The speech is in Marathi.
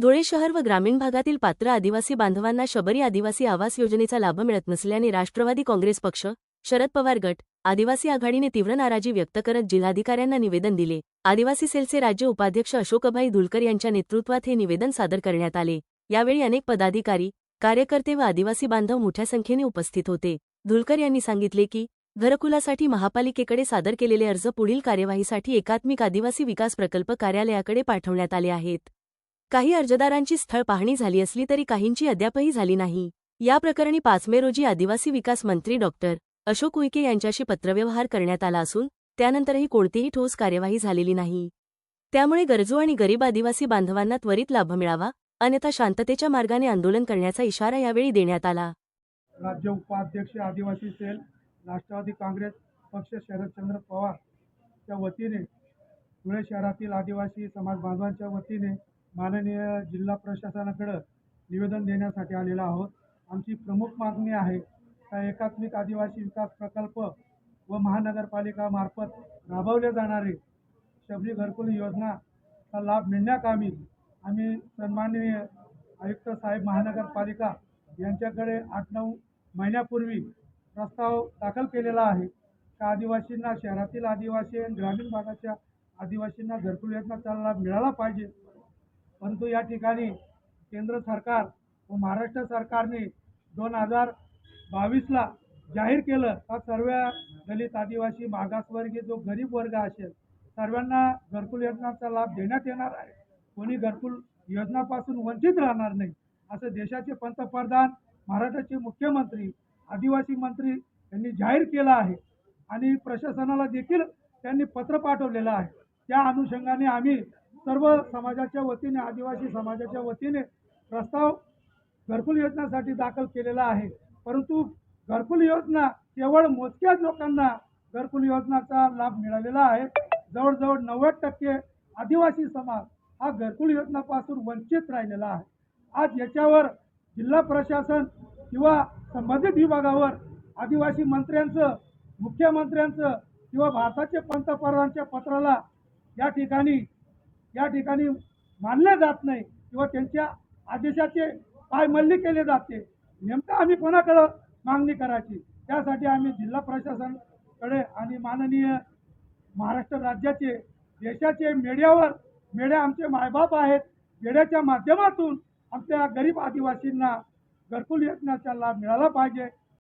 धुळे शहर व ग्रामीण भागातील पात्र आदिवासी बांधवांना शबरी आदिवासी आवास योजनेचा लाभ मिळत नसल्याने राष्ट्रवादी काँग्रेस पक्ष शरद पवार गट आदिवासी आघाडीने तीव्र नाराजी व्यक्त करत जिल्हाधिकाऱ्यांना निवेदन दिले. आदिवासी सेलचे राज्य उपाध्यक्ष अशोकभाई धुलकर यांच्या नेतृत्वात हे निवेदन सादर करण्यात आले. यावेळी अनेक पदाधिकारी कार्यकर्ते व आदिवासी बांधव मोठ्या संख्येने उपस्थित होते. धुलकर यांनी सांगितले की घरकुलासाठी महापालिकेकडे सादर केलेले अर्ज पुढील कार्यवाहीसाठी एकात्मिक आदिवासी विकास प्रकल्प कार्यालयाकडे पाठवण्यात आले आहेत. काही अर्जदारांची स्थळ पाहणी झाली असली तरी काहींची अद्यापही झाली नाही. या प्रकरणी पाच मे रोजी आदिवासी विकास मंत्री डॉक्टर अशोक उईके यांच्याशी पत्रव्यवहार करण्यात आला असून त्यानंतरही कोणतीही ठोस कार्यवाही झालेली नाही. त्यामुळे गरजू आणि गरीब आदिवासी बांधवांना त्वरित लाभ मिळावा अन्यथा शांततेच्या मार्गाने आंदोलन करण्याचा इशारा यावेळी देण्यात आला. राज्य उपाध्यक्ष आदिवासी सेल राष्ट्रवादी काँग्रेस पक्ष शरदचंद्र पवार च्या वतीने धुळे शहरातील आदिवासी समाज बांधवांच्या वतीने माननीय जिल्हा प्रशासनाकडं निवेदन देण्यासाठी आलेलो आहोत. आमची प्रमुख मागणी आहे का एकात्मिक आदिवासी विकास प्रकल्प व महानगरपालिका मार्फत राबवले जाणारे शबरी घरकुल योजनाचा लाभ मिळण्याकामी आम्ही सन्माननीय आयुक्त साहेब महानगरपालिका यांच्याकडे आठ नऊ महिन्यापूर्वी प्रस्ताव दाखल केलेला आहे का आदिवासींना शहरातील आदिवासी आणि ग्रामीण भागाच्या आदिवासींना घरकुल योजनाचा लाभ मिळाला पाहिजे? परंतु या ठिकाणी केंद्र सरकार व महाराष्ट्र सरकारने दोन हजार बावीसला जाहीर केलं. का सर्व दलित आदिवासी मागासवर्गीय जो गरीब वर्ग असेल सर्वांना घरकुल योजनाचा लाभ देण्यात येणार आहे. कोणी घरकुल योजनापासून वंचित राहणार नाही असं देशाचे पंतप्रधान महाराष्ट्राचे मुख्यमंत्री आदिवासी मंत्री यांनी जाहीर केलं आहे. आणि प्रशासनाला देखील त्यांनी पत्र पाठवलेलं आहे. त्या अनुषंगाने आम्ही सर्व समाजाच्या वतीने आदिवासी समाजाच्या वतीने प्रस्ताव घरकुल योजनासाठी दाखल केलेला आहे. परंतु घरकुल योजना केवळ मोजक्याच लोकांना घरकुल योजनाचा लाभ मिळालेला आहे. जवळजवळ नव्वद टक्के आदिवासी समाज हा घरकुल योजनापासून वंचित राहिलेला आहे. आज याच्यावर जिल्हा प्रशासन किंवा संबंधित विभागावर आदिवासी मंत्र्यांचं मुख्यमंत्र्यांचं किंवा भारताचे पंतप्रधानांच्या पत्राला या ठिकाणी या ठिकाणी मानले जात नाही किंवा त्यांच्या आदेशाचे पायमल्ली केले जाते. नेमकं आम्ही कोणाकडं मागणी करायची? त्यासाठी आम्ही जिल्हा प्रशासनाकडे आणि माननीय महाराष्ट्र राज्याचे देशाचे मेड्यावर मेड्या आमचे मायबाप आहेत मेड्याच्या माध्यमातून आमच्या गरीब आदिवासींना घरकुल योजनाचा लाभ मिळाला पाहिजे.